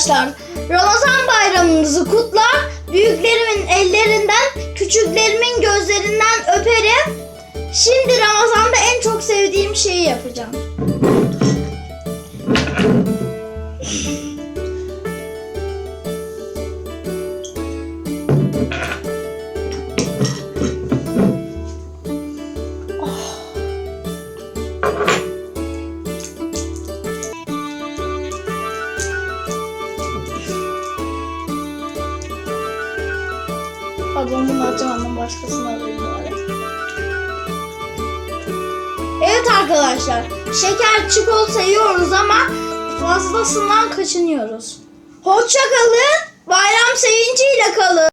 arkadaşlar. Ramazan bayramınızı kutlar. Büyüklerimin ellerinden, küçüklerimin gözlerinden öperim. Şimdi Ramazan'da en çok sevdiğim şeyi yapacağım. Ablamın açamadım başkasını alayım bari. Evet arkadaşlar. Şeker çikolata yiyoruz ama fazlasından kaçınıyoruz. Hoşça kalın. Bayram sevinciyle kalın.